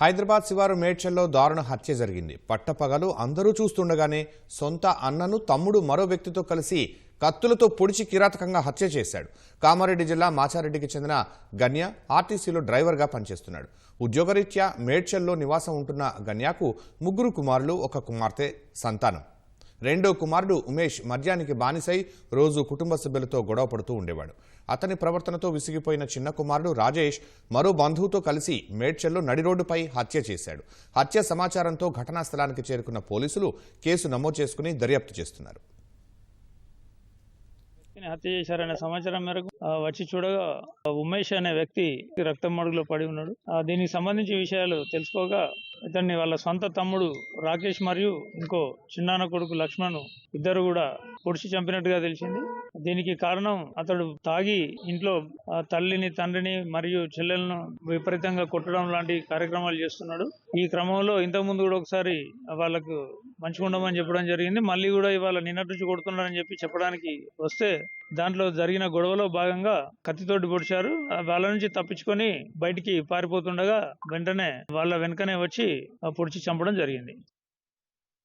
హైదరాబాద్ శివారు మేడ్చల్లో దారుణ హత్య జరిగింది. పట్టపగలు అందరూ చూస్తుండగానే సొంత అన్నను తమ్ముడు మరో వ్యక్తితో కలిసి కత్తులతో పొడిచి కిరాతకంగా హత్య చేశాడు. కామారెడ్డి జిల్లా మాచారెడ్డికి చెందిన గన్య ఆర్టీసీలో డ్రైవర్గా పనిచేస్తున్నాడు. ఉద్యోగరీత్యా మేడ్చల్లో నివాసం ఉంటున్న గన్యాకు ముగ్గురు కుమారులు ఒక కుమార్తె సంతానం. రెండో కుమారుడు ఉమేష్ మద్యానికి బానిసై రోజు కుటుంబ సభ్యులతో గొడవ పడుతూ ఉండేవాడు. అతని ప్రవర్తనతో విసిగిపోయిన చిన్న కుమారుడు రాజేష్ మరో బంధువుతో కలిసి మేడ్చల్లో నడి రోడ్డుపై హత్య చేశాడు. హత్య సమాచారంతో ఘటనా స్థలానికి చేరుకున్న పోలీసులు కేసు నమోదు చేసుకుని దర్యాప్తు చేస్తున్నారు. హత్య చేశారనే సమాచారం మేరకు వచ్చి చూడగా ఉమేష్ అనే వ్యక్తి రక్తం మడుగులో పడి ఉన్నాడు. దీనికి సంబంధించి విషయాలు తెలుసుకోగా ఇతన్ని వాళ్ళ సొంత తమ్ముడు రాకేష్ మరియు ఇంకో చిన్నాన్న కొడుకు లక్ష్మణ్ ఇద్దరు కూడా పొడిచి చంపినట్టుగా తెలిసింది. దీనికి కారణం అతడు తాగి ఇంట్లో ఆ, తల్లిని తండ్రిని మరియు చెల్లెలను విపరీతంగా కొట్టడం లాంటి కార్యక్రమాలు చేస్తున్నాడు. ఈ క్రమంలో ఇంతకుముందు కూడా ఒకసారి వాళ్ళకు మంచిగా ఉండమని చెప్పడం జరిగింది. మళ్ళీ కూడా ఇవాళ నిన్నటి నుంచి కొడుతున్నారని చెప్పి చెప్పడానికి వస్తే దాంట్లో జరిగిన గొడవలో భాగంగా కత్తితోటి పొడిచారు. ఆ వాళ్ళ నుంచి తప్పించుకొని బయటికి పారిపోతుండగా వెంటనే వాళ్ళ వెనుకనే వచ్చి ఆ పొడిచి చంపడం జరిగింది.